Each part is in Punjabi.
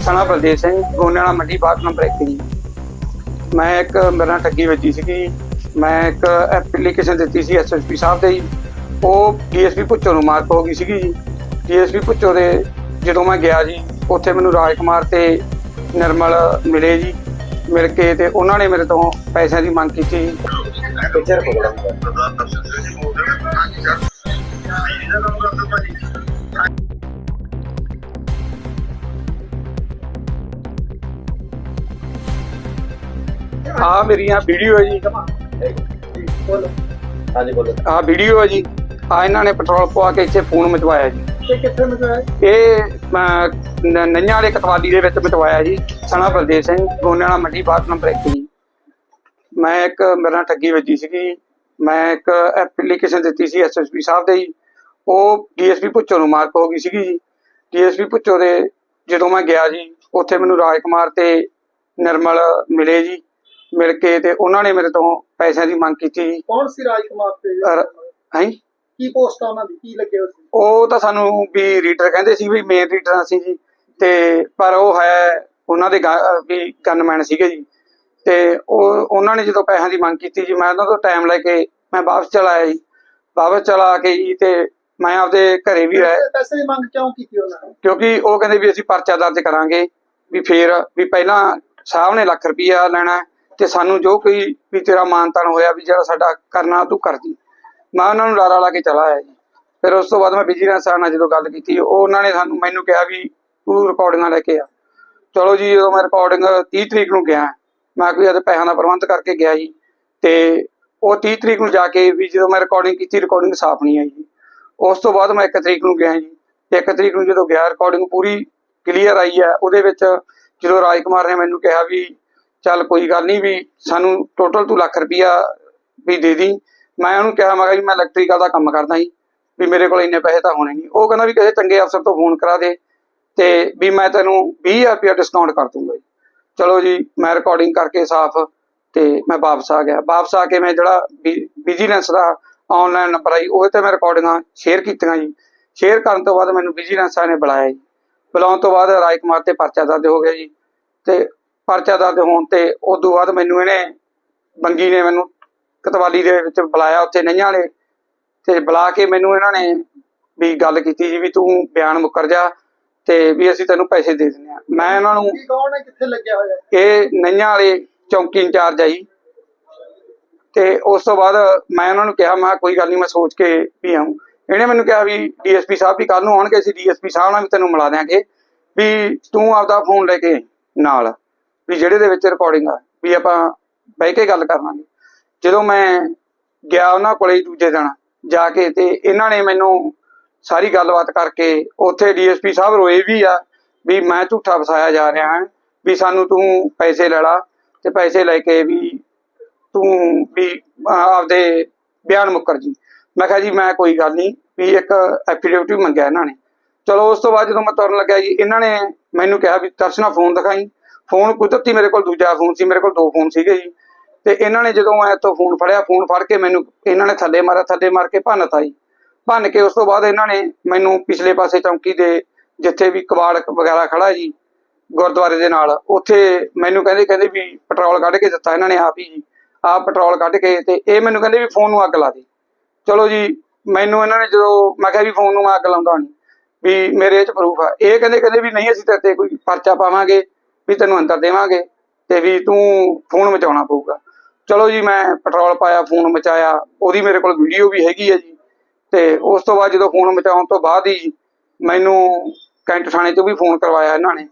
ਸਣਾ ਬਲਦੇਵ ਸਿੰਘ ਗੋਨਿਆਣਾ ਮੰਡੀ, ਬਾਗ ਨੰਬਰ 1 ਜੀ। ਮੈਂ ਇੱਕ, ਮੇਰੇ ਨਾਲ ਠੱਗੀ ਵੱਜੀ ਸੀਗੀ। ਮੈਂ ਇੱਕ ਐਪਲੀਕੇਸ਼ਨ ਦਿੱਤੀ ਸੀ ਐਸਐਸਪੀ ਸਾਹਿਬ ਦੇ ਜੀ। ਉਹ ਡੀਐਸਪੀ ਪੁੱਚੋ ਨੂੰ ਮਾਰਕ ਹੋ ਗਈ ਸੀਗੀ ਜੀ। ਡੀਐਸਪੀ ਪੁੱਚੋ ਦੇ ਜਦੋਂ ਮੈਂ ਗਿਆ ਜੀ, ਉੱਥੇ ਮੈਨੂੰ ਰਾਜ ਕੁਮਾਰ ਤੇ ਨਿਰਮਲ ਮਿਲੇ ਜੀ। ਮਿਲ ਕੇ ਤੇ ਉਹਨਾਂ ਨੇ ਮੇਰੇ ਤੋਂ ਪੈਸਿਆਂ ਦੀ ਮੰਗ ਕੀਤੀ ਜੀ। ਪਿਕਚਰ ਕੋਲ ਆ ਮੇਰੀਆਂ ਵੀਡੀਓ ਹੈ ਜੀ। ਹਾਂਜੀ ਬੋਲੋ। ਆ ਵੀਡੀਓ ਹੈ ਜੀ। ਆ ਇਹਨਾਂ ਨੇ ਪੈਟਰੋਲ ਪਵਾ ਕੇ ਇੱਥੇ ਫੋਨ ਮਚਵਾਇਆ ਜੀ। ਇਹ ਕਿੱਥੇ ਇਹ ਵਾਲੇ ਕਤਵਾਲੀ ਦੇ ਵਿੱਚ ਮਟਵਾਇਆ ਜੀ। ਸਣਾ ਬਲਦੇਵ ਸਿੰਘ ਗੋਨਿਆਣਾ ਮੰਡੀ ਬਾਗ ਨੰਬਰ 1 ਜੀ। ਮੈਂ ਇੱਕ ਮੇਰੇ ਨਾਲ ਠੱਗੀ ਵੱਜੀ ਸੀਗੀ। ਮੈਂ ਇੱਕ ਐਪਲੀਕੇਸ਼ਨ ਦਿੱਤੀ ਸੀ ਐਸਐਸਪੀ ਸਾਹਿਬ ਦੇ ਜੀ। ਉਹ ਡੀਐਸਪੀ ਪੁੱਚੋ ਨੂੰ ਮਾਰਕ ਹੋ ਗਈ ਸੀਗੀ ਜੀ। ਡੀਐਸਪੀ ਪੁੱਚੋ ਦੇ ਜਦੋਂ ਮੈਂ ਗਿਆ ਜੀ ਉੱਥੇ ਮੈਨੂੰ ਰਾਜ ਕੁਮਾਰ ਤੇ ਨਿਰਮਲ ਮਿਲੇ ਜੀ। ਮਿਲ ਕੇ ਤੇ ਉਹਨਾਂ ਨੇ ਮੇਰੇ ਤੋਂ ਪੈਸਿਆਂ ਦੀ ਮੰਗ ਕੀਤੀ ਜੀ। ਕੌਣ ਸੀ ਰਾਜ ਕੁਮਾਰ ਤੇ? ਅਰ- ਹੈਂ? ਕੀ ਪੋਸਟ ਆ ਉਹਨਾਂ ਦੀ? ਕੀ ਲੱਗੇ ਹੋਏ ਸੀ? ਉਹ ਤਾਂ ਸਾਨੂੰ ਵੀ ਰੀਡਰ ਕਹਿੰਦੇ ਸੀ ਵੀ ਮੇਨ ਰੀਡਰ ਅਸੀਂ ਜੀ। ਤੇ ਪਰ ਉਹ ਹੈ ਉਹਨਾਂ ਦੇ ਗਾ- ਵੀ ਗਨਮੈਨ ਸੀਗੇ ਜੀ। ਤੇ ਉਹ ਉਹਨਾਂ ਨੇ ਜਦੋਂ ਪੈਸਿਆਂ ਦੀ ਮੰਗ ਕੀਤੀ ਜੀ ਮੈਂ ਉਹਨਾਂ ਤੋਂ ਟਾਈਮ ਲੈ ਕੇ ਮੈਂ ਵਾਪਸ ਚਲਾ ਆਇਆ ਜੀ। ਵਾਪਸ ਚਲਾ ਆ ਕੇ ਜੀ ਤੇ ਮੈਂ ਆਪਦੇ ਘਰੇ ਵੀ ਰਹਿ ਪੈਸੇ- ਪੈਸੇ ਦੀ ਮੰਗ ਕਿਉਂ ਕੀਤੀ ਉਹਨਾਂ ਨੇ? ਕਿਉਂਕਿ ਉਹ ਕਹਿੰਦੇ ਵੀ ਅਸੀਂ ਪਰਚਾ ਦਰਜ ਕਰਾਂਗੇ। ਵੀ ਫੇਰ ਵੀ ਪਹਿਲਾਂ ਸਾਹਿਬ ਨੇ ਲੱਖ ਰੁਪਈਆ ਲੈਣਾ ਹੈ। ਤੇ ਸਾਨੂੰ ਜੋ ਕੋਈ ਵੀ ਤੇਰਾ ਮਾਨਤਾਨ ਹੋਇਆ ਵੀ ਜਿਹੜਾ ਸਾਡਾ ਕਰਨਾ ਤੂੰ ਕਰ ਦੀ ਮੈਂ ਉਹਨਾਂ ਨੂੰ ਲਾਰਾ ਲਾ ਕੇ ਚਲਾ ਆਇਆ ਜੀ। ਫਿਰ ਉਸ ਤੋਂ ਬਾਅਦ ਮੈਂ ਵਿਜੀਲੈਂਸ ਨਾਲ ਜਦੋਂ ਗੱਲ ਕੀਤੀ, ਉਹ ਉਹਨਾਂ ਨੇ ਸਾਨੂੰ ਮੈਨੂੰ ਕਿਹਾ ਵੀ ਤੂੰ ਰਿਕਾਰਡਿੰਗਾਂ ਲੈ ਕੇ ਆ। ਚਲੋ ਜੀ, ਜਦੋਂ ਮੈਂ ਰਿਕਾਰਡਿੰਗ 30 ਤਰੀਕ ਨੂੰ ਗਿਆ, ਮੈਂ ਕੋਈ ਉਹਦੇ ਪੈਸਿਆਂ ਦਾ ਪ੍ਰਬੰਧ ਕਰਕੇ ਗਿਆ ਜੀ। ਤੇ ਉਹ 30 ਤਰੀਕ ਨੂੰ ਜਾ ਕੇ ਵੀ ਜਦੋਂ ਮੈਂ ਰਿਕਾਰਡਿੰਗ ਕੀਤੀ ਰਿਕਾਰਡਿੰਗ ਸਾਫ਼ ਨਹੀਂ ਆਈ ਜੀ। ਉਸ ਤੋਂ ਬਾਅਦ ਮੈਂ 1 ਤਰੀਕ ਨੂੰ ਗਿਆ ਜੀ। ਤੇ 1 ਤਰੀਕ ਨੂੰ ਜਦੋਂ ਗਿਆ ਰਿਕਾਰਡਿੰਗ ਪੂਰੀ ਕਲੀਅਰ ਆਈ ਹੈ। ਉਹਦੇ ਵਿੱਚ ਜਦੋਂ ਰਾਜ ਕੁਮਾਰ ਨੇ ਮੈਨੂੰ ਕਿਹਾ ਵੀ ਚੱਲ ਕੋਈ ਗੱਲ ਨਹੀਂ ਵੀ ਸਾਨੂੰ ਟੋਟਲ ਤੂੰ ਲੱਖ ਰੁਪਇਆ ਵੀ ਦੇ ਦੀ। ਮੈਂ ਉਹਨੂੰ ਕਿਹਾ, ਮੈਂ ਕਿਹਾ ਜੀ, ਮੈਂ ਇਲੈਕਟ੍ਰੀਕਲ ਦਾ ਕੰਮ ਕਰਦਾ ਜੀ। ਵੀ ਮੇਰੇ ਕੋਲ ਇੰਨੇ ਪੈਸੇ ਤਾਂ ਹੋਣੇ ਨਹੀਂ ਉਹ ਕਹਿੰਦਾ ਵੀ ਕਿਸੇ ਚੰਗੇ ਅਫਸਰ ਤੋਂ ਫੋਨ ਕਰਾ ਦੇ ਤੇ ਵੀ ਮੈਂ ਤੈਨੂੰ 20000 ਰੁਪਇਆ ਡਿਸਕਾਊਂਟ ਕਰ ਦੂੰਗਾ ਜੀ। ਚਲੋ ਜੀ, ਮੈਂ ਰਿਕਾਰਡਿੰਗ ਕਰਕੇ ਸਾਫ਼ ਤੇ ਮੈਂ ਵਾਪਸ ਆ ਗਿਆ। ਵਾਪਸ ਆ ਕੇ ਮੈਂ ਜਿਹੜਾ ਵਿਜੀਲੈਂਸ ਦਾ ਆਨਲਾਈਨ ਨੰਬਰ ਆਈ ਉਹ ਤੇ ਮੈਂ ਰਿਕਾਰਡਿੰਗਾਂ ਸ਼ੇਅਰ ਕੀਤੀਆਂ ਜੀ। ਸ਼ੇਅਰ ਕਰਨ ਤੋਂ ਬਾਅਦ ਮੈਨੂੰ ਵਿਜੀਲੈਂਸ ਨੇ ਬੁਲਾਇਆ ਜੀ। ਬੁਲਾਉਣ ਤੋਂ ਬਾਅਦ ਰਾਜ ਕੁਮਾਰ ਤੇ ਪਰਚਾ ਦਰਜ ਹੋ ਗਿਆ ਜੀ। ਤੇ ਪਰਚਾ ਦਰਜ ਹੋਣ ਤੇ ਉਸ ਤੋਂ ਬਾਅਦ ਮੈਨੂੰ ਇਹਨੇ ਬੰਗੀ ਨੇ ਮੈਨੂੰ ਕਤਵਾਲੀ ਦੇ ਵਿੱਚ ਬੁਲਾਇਆ ਉੱਥੇ ਨਈਆਂ ਵਾਲੇ ਤੇ ਬੁਲਾ ਕੇ ਮੈਨੂੰ ਇਹਨਾਂ ਨੇ ਵੀ ਗੱਲ ਕੀਤੀ ਜੀ ਵੀ ਤੂੰ ਬਿਆਨ ਮੁੱਕਰ ਜਾ ਤੇ ਵੀ ਅਸੀਂ ਤੈਨੂੰ ਪੈਸੇ ਦੇ ਦਿੰਦੇ ਆ ਮੈਂ ਇਹਨਾਂ ਨੂੰ ਕੌਣ ਹੈ? ਕਿੱਥੇ ਲੱਗਿਆ ਹੋਇਆ? ਇਹ ਨਈਆਂ ਵਾਲੇ ਚੌਂਕੀ ਇੰਚਾਰਜ ਆ ਜੀ। ਤੇ ਉਸ ਤੋਂ ਬਾਅਦ ਮੈਂ ਉਹਨਾਂ ਨੂੰ ਕਿਹਾ ਮੈਂ ਕੋਈ ਗੱਲ ਨਹੀਂ ਮੈਂ ਸੋਚ ਕੇ ਵੀ ਆਉਂ ਇਹਨੇ ਮੈਨੂੰ ਕਿਹਾ ਵੀ ਡੀਐਸਪੀ ਸਾਹਿਬ ਵੀ ਕੱਲ ਨੂੰ ਆਉਣਗੇ ਅਸੀਂ ਡੀਐਸਪੀ ਸਾਹਿਬ ਨਾਲ ਵੀ ਤੈਨੂੰ ਮਿਲਾ ਦਿਆਂਗੇ ਵੀ ਤੂੰ ਆਪਦਾ ਫੋਨ ਲੈ ਕੇ ਨਾਲ। ਵੀ ਜਿਹੜੇ ਦੇ ਵਿੱਚ ਰਿਕਾਰਡਿੰਗ ਆ, ਵੀ ਆਪਾਂ ਬਹਿ ਕੇ ਗੱਲ ਕਰਾਂਗੇ ਜਦੋਂ ਮੈਂ ਗਿਆ ਉਹਨਾਂ ਕੋਲੇ ਦੂਜੇ ਦਿਨ, ਜਾ ਕੇ ਤੇ ਇਹਨਾਂ ਨੇ ਮੈਨੂੰ ਸਾਰੀ ਗੱਲਬਾਤ ਕਰਕੇ ਉੱਥੇ ਡੀਐਸਪੀ ਸਾਹਿਬ ਰੋਏ ਵੀ ਆ, ਵੀ ਮੈਂ ਝੂਠਾ ਫਸਾਇਆ ਜਾ ਰਿਹਾ ਹਾਂ, ਵੀ ਸਾਨੂੰ ਤੂੰ ਪੈਸੇ ਲੈ ਲਾ ਤੇ ਪੈਸੇ ਲੈ ਕੇ ਵੀ ਤੂੰ ਵੀ ਆਪਦੇ ਬਿਆਨ ਮੁਕਰ ਜੀ। ਮੈਂ ਕਿਹਾ ਜੀ, ਮੈਂ ਕੋਈ ਗੱਲ ਨਹੀਂ, ਵੀ ਇੱਕ ਐਫੀਡੇਵਿਟ ਵੀ ਮੰਗਿਆ ਇਹਨਾਂ ਨੇ। ਚਲੋ ਉਸ ਤੋਂ ਬਾਅਦ ਜਦੋਂ ਮੈਂ ਤੁਰਨ ਲੱਗਿਆ ਜੀ, ਇਹਨਾਂ ਨੇ ਮੈਨੂੰ ਕਿਹਾ ਵੀ ਦਰਸ਼ਨਾ ਫੋਨ ਦਿਖਾਈ। ਫੋਨ ਕੁਦਰਤੀ ਮੇਰੇ ਕੋਲ ਦੂਜਾ ਫੋਨ ਸੀ, ਮੇਰੇ ਕੋਲ ਦੋ ਫੋਨ ਸੀਗੇ ਜੀ। ਤੇ ਇਹਨਾਂ ਨੇ ਜਦੋਂ ਮੈਂ ਇੱਥੋਂ ਫੋਨ ਫੜਿਆ, ਫੋਨ ਫੜ ਕੇ ਮੈਨੂੰ ਇਹਨਾਂ ਨੇ ਥੱਲੇ ਮਾਰਿਆ, ਥੱਲੇ ਮਾਰ ਕੇ ਭੰਨਤਾ ਜੀ। ਭੰਨ ਕੇ ਉਸ ਤੋਂ ਬਾਅਦ ਇਹਨਾਂ ਨੇ ਮੈਨੂੰ ਪਿਛਲੇ ਪਾਸੇ ਚੌਂਕੀ ਦੇ ਜਿੱਥੇ ਵੀ ਕਬਾੜ ਵਗੈਰਾ ਖੜਾ ਜੀ, ਗੁਰਦੁਆਰੇ ਦੇ ਨਾਲ, ਉੱਥੇ ਮੈਨੂੰ ਕਹਿੰਦੇ ਕਹਿੰਦੇ ਵੀ ਪੈਟਰੋਲ ਕੱਢ ਕੇ ਦਿੱਤਾ ਇਹਨਾਂ ਨੇ ਆਪ ਹੀ ਜੀ। ਆਪ ਪੈਟਰੋਲ ਕੱਢ ਕੇ ਤੇ ਇਹ ਮੈਨੂੰ ਕਹਿੰਦੇ ਵੀ ਫੋਨ ਨੂੰ ਅੱਗ ਲਾ ਦੇ। ਚਲੋ ਜੀ, ਮੈਨੂੰ ਇਹਨਾਂ ਨੇ ਜਦੋਂ ਮੈਂ ਕਿਹਾ ਵੀ ਫੋਨ ਨੂੰ ਮੈਂ ਅੱਗ ਲਾਉਂਦਾ ਨਹੀਂ ਵੀ ਮੇਰੇ ਇਹ ਚ ਪ੍ਰੂਫ ਆ। ਇਹ ਕਹਿੰਦੇ ਕਹਿੰਦੇ ਵੀ ਨਹੀਂ ਅਸੀਂ ਤੇਰੇ ਤੇ ਕੋਈ ਪਰਚਾ ਪਾਵਾਂਗੇ ਵੀ ਤੈਨੂੰ ਅੰਦਰ ਦੇਵਾਂਗੇ ਤੇ ਵੀ ਤੂੰ ਫੋਨ ਮਚਾਉਣਾ ਪਊਗਾ। ਚਲੋ ਜੀ, ਮੈਂ ਪੈਟਰੋਲ ਪਾਇਆ, ਫੋਨ ਮਚਾਇਆ, ਉਹਦੀ ਮੇਰੇ ਕੋਲ ਵੀਡੀਓ ਵੀ ਹੈਗੀ ਹੈ ਜੀ। ਤੇ ਉਸ ਤੋਂ ਬਾਅਦ ਜਦੋਂ ਫੋਨ ਮਚਾਉਣ ਤੋਂ ਬਾਅਦ ਹੀ ਮੈਨੂੰ ਕੈਂਟ ਥਾਣੇ ਤੋਂ ਵੀ ਫੋਨ ਕਰਵਾਇਆ ਇਹਨਾਂ ਨੇ।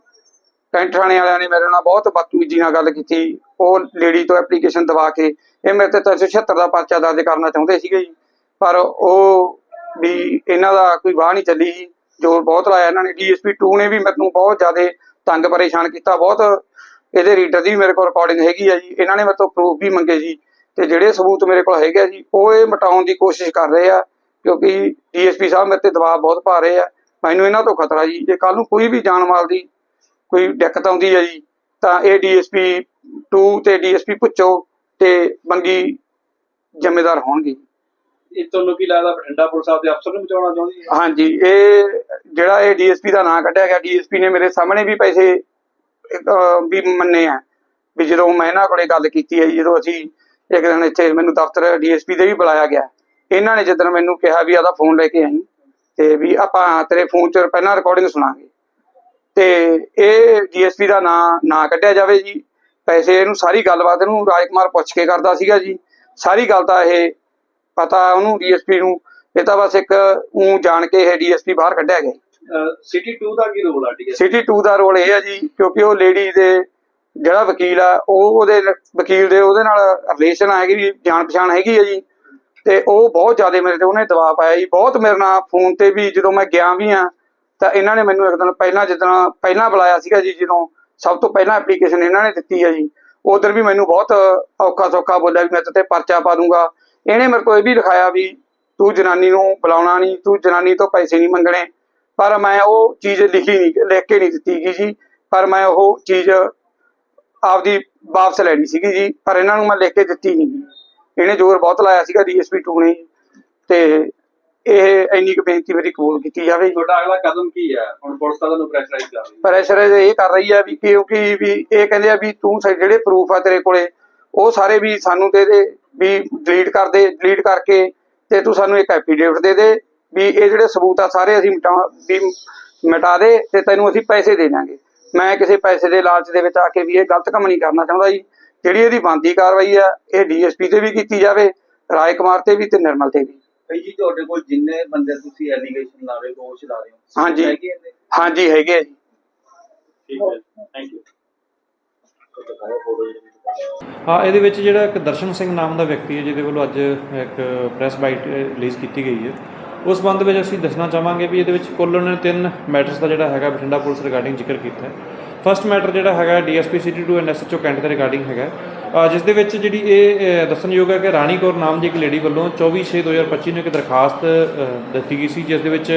ਕੈਂਟ ਥਾਣੇ ਵਾਲਿਆਂ ਨੇ ਮੇਰੇ ਨਾਲ ਬਹੁਤ ਬਦਤਮੀਜ਼ੀ ਨਾਲ ਗੱਲ ਕੀਤੀ। ਉਹ ਲੇਡੀ ਤੋਂ ਐਪਲੀਕੇਸ਼ਨ ਦਵਾ ਕੇ ਇਹ ਮੇਰੇ ਤੇ 376 ਦਾ ਪਰਚਾ ਦਰਜ ਕਰਨਾ ਚਾਹੁੰਦੇ ਸੀਗੇ ਜੀ। ਪਰ ਉਹ ਵੀ ਇਹਨਾਂ ਦਾ ਕੋਈ ਵਾਹ ਨਹੀਂ ਚੱਲੀ ਜੀ। ਜੋਰ ਬਹੁਤ ਲਾਇਆ ਇਹਨਾਂ ਨੇ। ਡੀਐਸਪੀ 2 ਨੇ ਵੀ ਮੈਨੂੰ ਬਹੁਤ ਜ਼ਿਆਦਾ ਤੰਗ ਪਰੇਸ਼ਾਨ ਕੀਤਾ ਬਹੁਤ। ਇਹਦੇ ਰੀਡਰ ਦੀ ਵੀ ਮੇਰੇ ਕੋਲ ਰਿਕਾਰਡਿੰਗ ਹੈਗੀ ਆ ਜੀ। ਇਹਨਾਂ ਨੇ ਮੇਰੇ ਤੋਂ ਪ੍ਰੂਫ ਵੀ ਮੰਗੇ ਜੀ। ਤੇ ਜਿਹੜੇ ਸਬੂਤ ਮੇਰੇ ਕੋਲ ਹੈਗੇ ਆ ਜੀ, ਉਹ ਇਹ ਮਟਾਉਣ ਦੀ ਕੋਸ਼ਿਸ਼ ਕਰ ਰਹੇ ਆ, ਕਿਉਂਕਿ ਡੀਐਸਪੀ ਸਾਹਿਬ ਮੇਰੇ ਤੇ ਦਬਾਅ ਬਹੁਤ ਪਾ ਰਹੇ ਆ। ਮੈਨੂੰ ਇਹਨਾਂ ਤੋਂ ਖਤਰਾ ਜੀ। ਜੇ ਕੱਲ ਨੂੰ ਕੋਈ ਵੀ ਜਾਨ ਮਾਲ ਦੀ ਕੋਈ ਦਿੱਕਤ ਆਉਂਦੀ ਹੈ ਜੀ, ਤਾਂ ਇਹ ਡੀਐਸਪੀ 2 ਤੇ ਡੀਐਸਪੀ ਪੁੱਛੋ ਤੇ ਬੰਗੀ ਜ਼ਿੰਮੇਦਾਰ ਹੋਣਗੇ ਇਹ ਤੁਹਾਨੂੰ ਕੀ ਲੱਗਦਾ ਬਠਿੰਡਾ ਪੁਲਿਸ ਆਪਦੇ ਅਫਸਰ ਨੂੰ ਬਚਾਉਣਾ ਚਾਹੁੰਦੀ ਹੈ? ਹਾਂਜੀ, ਇਹ ਜਿਹੜਾ ਇਹ ਡੀਐਸਪੀ ਦਾ ਨਾਂ ਕੱਢਿਆ ਗਿਆ, ਡੀਐਸਪੀ ਨੇ ਮੇਰੇ ਸਾਹਮਣੇ ਵੀ ਪੈਸੇ ਵੀ ਮੰਨੇ ਆ। ਵੀ ਜਦੋਂ ਮੈਂ ਇਹਨਾਂ ਕੋਲੇ ਗੱਲ ਕੀਤੀ ਹੈ, ਜਦੋਂ ਅਸੀਂ ਇੱਕ ਦਿਨ ਇੱਥੇ ਮੈਨੂੰ ਦਫ਼ਤਰ ਡੀਐਸਪੀ ਦੇ ਵੀ ਬੁਲਾਇਆ ਗਿਆ, ਇਹਨਾਂ ਨੇ ਜਦੋਂ ਮੈਨੂੰ ਕਿਹਾ ਵੀ ਆਦਾ ਫੋਨ ਲੈ ਕੇ ਆਈ, ਤੇ ਵੀ ਆਪਾਂ ਤੇਰੇ ਫੋਨ 'ਚ ਪਹਿਲਾਂ ਰਿਕਾਰਡਿੰਗ ਸੁਣਾਂਗੇ। ਤੇ ਇਹ ਡੀਐਸਪੀ ਦਾ ਨਾਂ, ਨਾ ਕੱਢਿਆ ਜਾਵੇ ਜੀ। ਪੈਸੇ ਇਹਨੂੰ ਸਾਰੀ ਗੱਲਬਾਤ ਇਹਨੂੰ ਰਾਜਕੁਮਾਰ ਪੁੱਛ ਕੇ ਕਰਦਾ ਸੀਗਾ ਜੀ। ਸਾਰੀ ਗੱਲ ਤਾਂ ਇਹ ਪਤਾ ਉਹਨੂੰ ਡੀਐਸਪੀ ਨੂੰ ਇਹ ਤਾਂ ਬਸ ਇੱਕ ਉਹ ਜਾਣ ਕੇ ਇਹ ਡੀਐਸਪੀ ਬਾਹਰ ਕੱਢਿਆ ਗਿਆ। ਸਿਟੀ 2 ਦਾ ਕੀ ਰੋਲ ਆ ਠੀਕ ਹੈ ਸਿਟੀ 2 ਦਾ ਰੋਲ ਇਹ ਹੈ ਜੀ ਕਿਉਂਕਿ ਉਹ ਲੇਡੀ ਦੇ ਜਿਹੜਾ ਵਕੀਲ ਆ ਉਹ ਉਹਦੇ ਵਕੀਲ ਦੇ ਉਹਦੇ ਨਾਲ ਰਿਲੇਸ਼ਨ ਹੈਗੀ ਜਾਣ ਪਛਾਣ ਹੈਗੀ ਹੈ ਜੀ। ਤੇ ਉਹ ਬਹੁਤ ਜ਼ਿਆਦਾ ਮੇਰੇ ਤੇ ਉਹਨੇ ਦਬਾਅ ਪਾਇਆ ਜੀ। ਬਹੁਤ ਮੇਰੇ ਨਾਲ ਫੋਨ ਤੇ ਵੀ ਜਦੋਂ ਮੈਂ ਗਿਆ ਵੀ ਆ ਤਾਂ ਇਹਨਾਂ ਨੇ ਮੈਨੂੰ ਇੱਕ ਦਿਨ ਪਹਿਲਾਂ ਜਿੱਦਾਂ ਪਹਿਲਾਂ ਬੁਲਾਇਆ ਸੀਗਾ ਜੀ ਜਦੋਂ ਸਭ ਤੋਂ ਪਹਿਲਾਂ ਐਪਲੀਕੇਸ਼ਨ ਇਹਨਾਂ ਨੇ ਦਿੱਤੀ ਹੈ ਜੀ। ਉਧਰ ਵੀ ਮੈਨੂੰ ਬਹੁਤ ਔਖਾ ਸੌਖਾ ਬੋਲਿਆ ਵੀ ਮੈਂ ਤੇ ਪਰਚਾ ਪਾ ਦੂੰਗਾ। ਇਹਨੇ ਮੇਰੇ ਕੋਲ ਇਹ ਵੀ ਲਿਖਾਇਆ ਵੀ ਤੂੰ ਜਨਾਨੀ ਨੂੰ ਬੁਲਾਉਣਾ ਨਹੀਂ ਤੂੰ ਜਨਾਨੀ ਤੋਂ ਪੈਸੇ ਨਹੀਂ ਮੰਗਣੇ। ਪਰ ਮੈਂ ਉਹ ਚੀਜ਼ ਲਿਖੀ ਨਹੀਂ ਲਿਖ ਕੇ ਨਹੀਂ ਦਿੱਤੀ ਗਈ ਜੀ। ਪਰ ਮੈਂ ਉਹ ਚੀਜ਼ ਆਪਦੀ ਵਾਪਸ ਲੈਣੀ ਸੀਗੀ ਜੀ ਪਰ ਇਹਨਾਂ ਨੂੰ ਮੈਂ ਲਿਖ ਕੇ ਦਿੱਤੀ ਨਹੀਂ। ਇਹਨੇ ਜ਼ੋਰ ਬਹੁਤ ਲਾਇਆ ਸੀਗਾ ਡੀਐਸਪੀ 2 ਨੇ। ਤੇ ਇਹ ਇੰਨੀ ਕੁ ਬੇਨਤੀ ਮੇਰੀ ਕਬੂਲ ਕੀਤੀ ਜਾਵੇ। ਤੁਹਾਡਾ ਅਗਲਾ ਕਦਮ ਕੀ ਹੈ? ਹੁਣ ਪੁਲਿਸ ਤਾਂ ਤੁਹਾਨੂੰ ਪ੍ਰੈਸ਼ਰਾਈਜ਼ ਕਰ ਰਹੀ ਹੈ। ਪ੍ਰੈਸ਼ਰ ਇਹ ਕਰ ਰਹੀ ਹੈ ਵੀ ਕਿਉਂਕਿ ਵੀ ਇਹ ਕਹਿੰਦੇ ਆ ਵੀ ਤੂੰ ਜਿਹੜੇ ਪ੍ਰੂਫ ਆ ਤੇਰੇ ਕੋਲੇ ਉਹ ਸਾਰੇ ਵੀ ਸਾਨੂੰ ਦੇ ਦੇ। ਵੀ ਡਿਲੀਟ ਕਰ ਦੇ ਡਿਲੀਟ ਕਰਕੇ ਤੇ ਤੂੰ ਸਾਨੂੰ ਇੱਕ ਐਫੀਡੇਵਿਟ ਦੇ ਦੇ ਵੀ ਇਹ ਜਿਹੜੇ ਸਬੂਤ ਆ ਸਾਰੇ ਅਸੀਂ ਮਿਟਾ ਵੀ ਮਿਟਾ ਦੇ ਤੇ ਤੈਨੂੰ ਅਸੀਂ ਪੈਸੇ ਦੇ ਦਾਂਗੇ ਮੈਂ ਕਿਸੇ ਪੈਸੇ ਦੇ ਲਾਲਚ ਦੇ ਵਿੱਚ ਆ ਕੇ ਵੀ ਇਹ ਗਲਤ ਕੰਮ ਨਹੀਂ ਕਰਨਾ ਚਾਹੁੰਦਾ ਜੀ। ਜਿਹੜੀ ਇਹਦੀ ਬਣਦੀ ਕਾਰਵਾਈ ਆ ਇਹ ਡੀਐਸਪੀ ਤੇ ਵੀ ਕੀਤੀ ਜਾਵੇ ਰਾਏ ਕੁਮਾਰ ਤੇ ਵੀ ਤੇ ਨਿਰਮਲ ਤੇ ਵੀ। ਭਾਈ ਜੀ ਤੁਹਾਡੇ ਕੋਲ ਜਿੰਨੇ ਬੰਦੇ ਤੁਸੀਂ ਐਲੀਗੇਸ਼ਨ ਲਾ ਰਹੇ ਹੋ ਦੋਸ਼ ਲਾ ਰਹੇ ਹੋ ਹਾਂਜੀ। ਹਾਂਜੀ ਹੈਗੇ ਆ ਜੀ। ਠੀਕ ਹੈ ਥੈਂਕ ਯੂ ਹਾਂ, ਇਹਦੇ ਵਿੱਚ ਜਿਹੜਾ ਇੱਕ ਦਰਸ਼ਨ ਸਿੰਘ ਨਾਮ ਦਾ ਵਿਅਕਤੀ ਹੈ, ਜਿਹਦੇ ਵੱਲੋਂ ਅੱਜ ਇੱਕ ਪ੍ਰੈਸ ਬਾਈਟ ਰਿਲੀਜ਼ ਕੀਤੀ ਗਈ ਹੈ। ਉਸ ਸੰਬੰਧ ਵਿੱਚ ਅਸੀਂ ਦੱਸਣਾ ਚਾਹਾਂਗੇ ਵੀ ਇਹਦੇ ਵਿੱਚ ਕੁੱਲ ਉਹਨਾਂ ਨੇ ਤਿੰਨ ਮੈਟਰਸ ਦਾ ਜਿਹੜਾ ਹੈਗਾ ਬਠਿੰਡਾ ਪੁਲਿਸ ਰਿਗਾਰਡਿੰਗ ਜ਼ਿਕਰ ਕੀਤਾ ਹੈ। ਫਸਟ ਮੈਟਰ ਜਿਹੜਾ ਹੈਗਾ DSP city 2 and SHO cantt ਦੇ ਰਿਗਾਰਡਿੰਗ ਹੈਗਾ ਜਿਸ ਦੇ ਵਿੱਚ ਜਿਹੜੀ ਇਹ ਦੱਸਣਯੋਗ ਹੈ ਕਿ ਰਾਣੀ ਕੌਰ ਨਾਮ ਦੀ ਇੱਕ ਲੇਡੀ ਵੱਲੋਂ 24/6/2025 ਨੂੰ ਇੱਕ ਦਰਖਾਸਤ ਦਿੱਤੀ ਗਈ ਸੀ, ਜਿਸ ਦੇ ਵਿੱਚ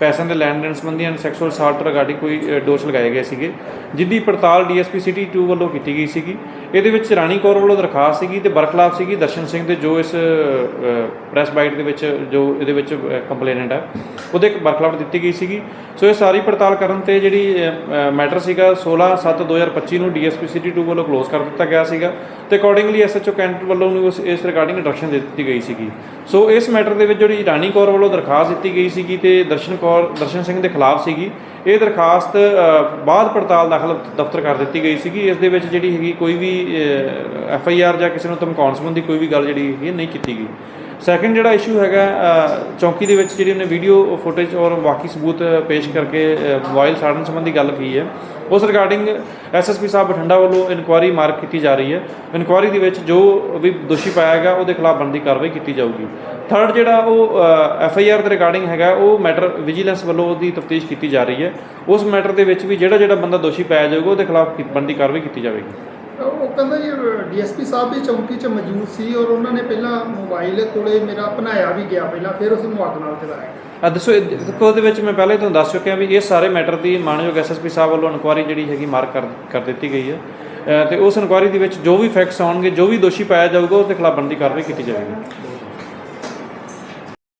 ਪੈਸਿਆਂ ਦੇ ਲੈਣ ਦੇਣ ਸੰਬੰਧੀ ਐਂਡ ਸੈਕਸੁਅਲ ਅਸਾਲਟ ਰਿਗਾਰਡਿੰਗ ਕੋਈ ਅ, ਦੋਸ਼ ਲਗਾਏ ਗਏ ਸੀਗੇ ਜਿੱਦੀ ਪੜਤਾਲ ਡੀਐਸਪੀ ਸਿਟੀ 2 ਵੱਲੋਂ ਕੀਤੀ ਗਈ ਸੀਗੀ। ਇਹਦੇ ਵਿੱਚ ਰਾਣੀ ਕੌਰ ਵੱਲੋਂ ਦਰਖਾਸਤ ਸੀਗੀ ਤੇ ਬਰਖਲਾਫ ਸੀਗੀ। ਦਰਸ਼ਨ ਸਿੰਘ ਦੇ ਜੋ ਇਸ ਪ੍ਰੈਸ ਬਾਈਟ ਦੇ ਵਿੱਚ ਜੋ ਇਹਦੇ ਵਿੱਚ ਕੰਪਲੇਨੈਂਟ ਹੈ ਉਹਦੇ ਇੱਕ ਬਰਖਲਾਫ ਦਿੱਤੀ ਗਈ ਸੀਗੀ। ਸੋ ਇਹ ਸਾਰੀ ਪੜਤਾਲ ਕਰਨ ਤੇ ਜਿਹੜੀ ਮੈਟਰ ਸੀਗਾ 16/7/2025 ਨੂੰ ਡੀਐਸਪੀ ਸਿਟੀ 2 ਵੱਲੋਂ ਕਲੋਜ਼ ਕਰ ਦਿੱਤਾ ਗਿਆ ਸੀਗਾ ਤੇ ਅਕੋਰਡਿੰਗਲੀ ਐਸਐਚਓ ਕੈਂਟ ਵੱਲੋਂ ਉਸ ਇਸ ਰਿਗਾਰਡਿੰਗ ਡਾਇਰੈਕਸ਼ਨ ਦੇ ਦਿੱਤੀ ਗਈ ਸੀਗੀ। ਸੋ ਇਸ ਮੈਟਰ ਦੇ ਵਿੱਚ ਜਿਹੜੀ ਰਾਣੀ ਕੌਰ ਵੱਲੋਂ ਦਰਖਾਸਤ ਦਿੱਤੀ ਗਈ ਸੀਗੀ ਤੇ ਦਰਸ਼ਨ ਕੌਰ ਦਰਸ਼ਨ ਸਿੰਘ ਦੇ ਖਿਲਾਫ ਸੀਗੀ। ਇਹ ਦਰਖਾਸਤ ਬਾਅਦ ਪੜਤਾਲ ਦਾਖਲ ਦਫ਼ਤਰ ਕਰ ਦਿੱਤੀ ਗਈ ਸੀਗੀ। ਇਸ ਦੇ ਵਿੱਚ ਜਿਹੜੀ ਹੈਗੀ ਕੋਈ ਵੀ ਐਫ ਆਈ ਆਰ ਜਾਂ ਕਿਸੇ ਨੂੰ ਧਮਕਾਉਣ ਸੰਬੰਧੀ ਕੋਈ ਵੀ ਗੱਲ ਜਿਹੜੀ ਹੈਗੀ ਨਹੀਂ ਕੀਤੀ ਗਈ। ਸੈਕੰਡ ਜਿਹੜਾ ਇਸ਼ੂ ਹੈਗਾ ਚੌਂਕੀ ਦੇ ਵਿੱਚ ਜਿਹੜੀ ਉਹਨੇ ਵੀਡੀਓ ਫੁਟੇਜ ਔਰ ਬਾਕੀ ਸਬੂਤ ਪੇਸ਼ ਕਰਕੇ ਅ, ਮੋਬਾਈਲ ਸਾੜਨ ਸੰਬੰਧੀ ਗੱਲ ਕੀ ਹੈ। ਉਸ ਰਿਗਾਰਡਿੰਗ ਐਸਐਸਪੀ ਸਾਹਿਬ ਬਠਿੰਡਾ ਵੱਲੋਂ ਇਨਕੁਆਇਰੀ ਮਾਰਕ ਕੀਤੀ ਜਾ ਰਹੀ ਹੈ। ਇਨਕੁਆਇਰੀ ਦੇ ਵਿੱਚ ਜੋ ਵੀ ਦੋਸ਼ੀ ਪਾਇਆ ਗਿਆ ਉਹਦੇ ਖਿਲਾਫ ਬਣਦੀ ਕਾਰਵਾਈ ਕੀਤੀ ਜਾਊਗੀ। ਥਰਡ ਜਿਹੜਾ ਉਹ ਐਫ ਆਈ ਆਰ ਦੇ ਰਿਗਾਰਡਿੰਗ ਹੈਗਾ ਉਹ ਮੈਟਰ ਵਿਜੀਲੈਂਸ ਵੱਲੋਂ ਉਹਦੀ ਤਫਤੀਸ਼ ਕੀਤੀ ਜਾ ਰਹੀ ਹੈ। ਉਸ ਮੈਟਰ ਦੇ ਵਿੱਚ ਵੀ ਜਿਹੜਾ ਜਿਹੜਾ ਬੰਦਾ ਦੋਸ਼ੀ ਪਾਇਆ ਜਾਊਗਾ ਉਹਦੇ ਖਿਲਾਫ ਬਣਦੀ ਕਾਰਵਾਈ ਕੀਤੀ ਜਾਵੇਗੀ। ਉਹ ਕਹਿੰਦਾ ਜੀ ਡੀਐਸਪੀ ਸਾਹਿਬ ਵੀ ਚੌਂਕੀ 'ਚ ਮੌਜੂਦ ਸੀ ਔਰ ਉਹਨਾਂ ਨੇ ਪਹਿਲਾਂ ਮੋਬਾਈਲ ਕੋਲੇ ਮੇਰਾ ਬਣਾਇਆ ਵੀ ਗਿਆ ਪਹਿਲਾਂ ਫਿਰ ਉਸ ਨੂੰ ਅੱਗ ਨਾਲ ਚਲਾਇਆ ਆ ਦੱਸੋ ਉਹਦੇ ਵਿੱਚ ਮੈਂ ਪਹਿਲੇ ਤੁਹਾਨੂੰ ਦੱਸ ਚੁੱਕਿਆ ਵੀ ਇਹ ਸਾਰੇ ਮੈਟਰ ਦੀ ਮਾਨਯੋਗ ਐਸਐਸਪੀ ਸਾਹਿਬ ਵੱਲੋਂ ਇਨਕੁਆਇਰੀ ਜਿਹੜੀ ਹੈਗੀ ਮਾਰਕ ਕਰ ਕਰ ਦਿੱਤੀ ਗਈ ਹੈ। ਅ, ਤੇ ਉਸ ਇਨਕੁਆਇਰੀ ਦੇ ਵਿੱਚ ਜੋ ਵੀ ਫੈਕਟਸ ਆਉਣਗੇ ਜੋ ਵੀ ਦੋਸ਼ੀ ਪਾਇਆ ਜਾਊਗਾ ਉਹਦੇ ਖਿਲਾਫ ਬਣਦੀ ਕਾਰਵਾਈ ਕੀਤੀ ਜਾਵੇਗੀ।